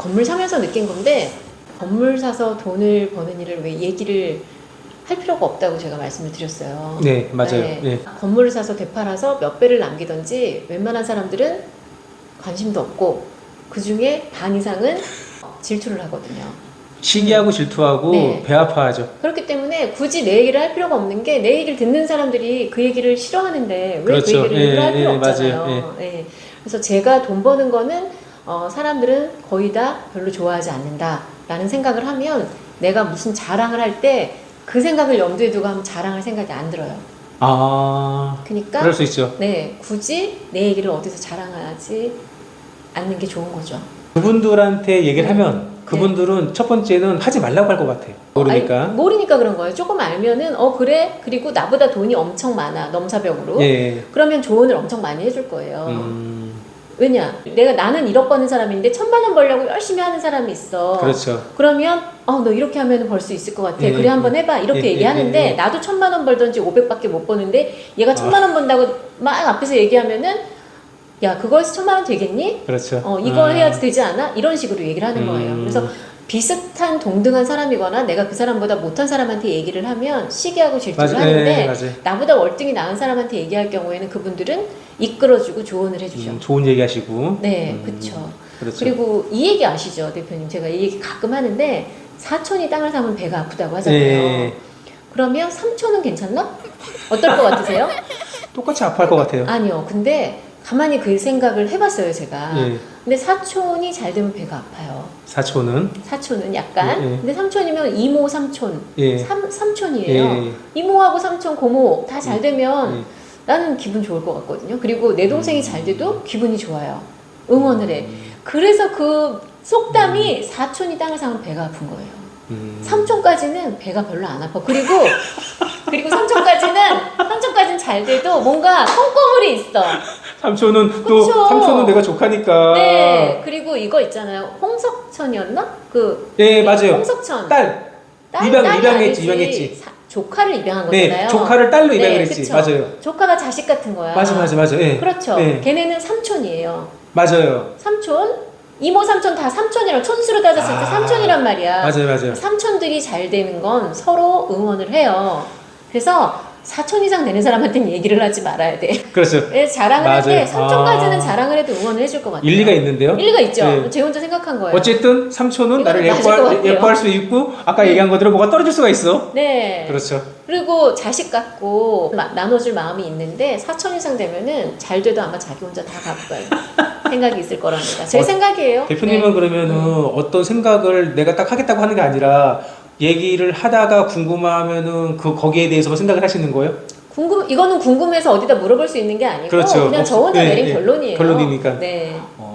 건물 사면서 느낀 건데 건물 사서 돈을 버는 일을 왜 얘기를 할 필요가 없다고 제가 말씀을 드렸어요. 네, 맞아요. 네. 예. 건물을 사서 되팔아서 몇 배를 남기던지 웬만한 사람들은 관심도 없고 그 중에 반 이상은 질투를 하거든요. 시기하고 질투하고 네. 배 아파하죠. 그렇기 때문에 굳이 내 얘기를 할 필요가 없는 게 내 얘기를 듣는 사람들이 그 얘기를 싫어하는데 왜 그 그렇죠. 얘기를 예, 할 필요 예, 없잖아요. 맞아요. 예. 그래서 제가 돈 버는 거는 어, 사람들은 거의 다 별로 좋아하지 않는다라는 생각을 하면 내가 무슨 자랑을 할 때 그 생각을 염두에 두고 하면 자랑할 생각이 안 들어요. 아, 그러니까 그럴 수 있죠. 네 굳이 내 얘기를 어디서 자랑하지 않는 게 좋은 거죠. 그분들한테 얘기를 네. 하면 그분들은 첫 번째는 하지 말라고 할 것 같아요. 모르니까. 아니, 모르니까 그런 거예요. 조금 알면은 어 그래 그리고 나보다 돈이 엄청 많아 넘사벽으로 예. 그러면 조언을 엄청 많이 해줄 거예요. 음, 왜냐 내가 나는 1억 버는 사람인데 천만 원 벌려고 열심히 하는 사람이 있어. 그렇죠. 그러면 어 너 이렇게 하면 벌 수 있을 것 같아. 예, 그래 한번 해봐 이렇게 예, 예, 얘기하는데 예, 예. 나도 천만 원 벌던지 500밖에 못 버는데 얘가 천만 원 번다고 막 앞에서 얘기하면은 야 그거에서 천만 원 되겠니? 그렇죠. 어 이거 아, 해야지 되지 않아? 이런 식으로 얘기를 하는 거예요. 음. 그래서 비슷한 동등한 사람이거나 내가 그 사람보다 못한 사람한테 얘기를 하면 시기하고 질투를 맞아요. 하는데 예, 맞아요. 나보다 월등히 나은 사람한테 얘기할 경우에는 그분들은 이끌어주고 조언을 해주죠. 음, 좋은 얘기 하시고. 네, 음, 그렇죠. 그렇죠. 그리고 이 얘기 아시죠, 대표님? 제가 이 얘기 가끔 하는데 사촌이 땅을 사면 배가 아프다고 하잖아요. 예. 그러면 삼촌은 괜찮나? 어떨 것 같으세요? 똑같이 아파할 것 같아요. 아니요. 근데 가만히 그 생각을 해봤어요, 제가. 예. 근데 사촌이 잘 되면 배가 아파요. 사촌은. 사촌은 약간. 예, 예. 근데 삼촌이면 이모, 삼촌. 예. 삼, 삼촌이에요. 예. 이모하고 삼촌, 고모 다 잘 되면 예. 나는 기분 좋을 것 같거든요. 그리고 내 동생이 잘 돼도 기분이 좋아요. 응원을 해. 그래서 그 속담이 사촌이 땅을 사면 배가 아픈 거예요. 음. 삼촌까지는 배가 별로 안 아파. 그리고 그리고 삼촌까지는 삼촌까지는 잘 돼도 뭔가 콩고물이 있어. 삼촌은 또 그쵸. 삼촌은 내가 조카니까. 네. 그리고 이거 있잖아요. 홍석천이었나? 그 예, 맞아요. 홍석천. 딸. 딸, 입양- 딸이 입양했지, 아니지. 입양했지. 사- 조카를 입양한 네, 거잖아요. 조카를 딸로 입양을 네, 했지. 그쵸. 맞아요. 조카가 자식 같은 거야. 맞아, 맞아, 맞아. 예. 그렇죠. 네. 걔네는 삼촌이에요. 맞아요. 삼촌, 이모 삼촌 다 삼촌이랑 촌수로 따졌을 때 아, 삼촌이란 말이야. 맞아요, 맞아요. 삼촌들이 잘 되는 건 서로 응원을 해요. 그래서 사촌 이상 되는 사람한테는 얘기를 하지 말아야 돼. 그렇죠. 예, 자랑을 맞아요. 삼촌까지는 아. 자랑을 해도 응원을 해줄 것 같아요. 일리가 있는데요. 일리가 있죠. 네. 제 혼자 생각한 거예요. 어쨌든 삼촌은 나를 이건 맞을 것 예뻐할, 같아요. 예뻐할 수 있고 아까 네. 얘기한 것대로 뭐가 떨어질 수가 있어. 네. 그렇죠. 그리고 자식 같고 마- 나눠줄 마음이 있는데 사촌 이상 되면은 잘 돼도 아마 자기 혼자 다 가볼 생각이 있을 거랍니다. 제 어, 생각이에요. 대표님은 네. 그러면은 어떤 생각을 내가 딱 하겠다고 하는 게 아니라 얘기를 하다가 궁금하면은 그 거기에 대해서만 생각을 하시는 거예요? 궁금 이거는 궁금해서 어디다 물어볼 수 있는 게 아니고 그렇죠. 그냥 저 없- 혼자 네, 내린 네. 결론이에요. 결론이니까. 네. 어.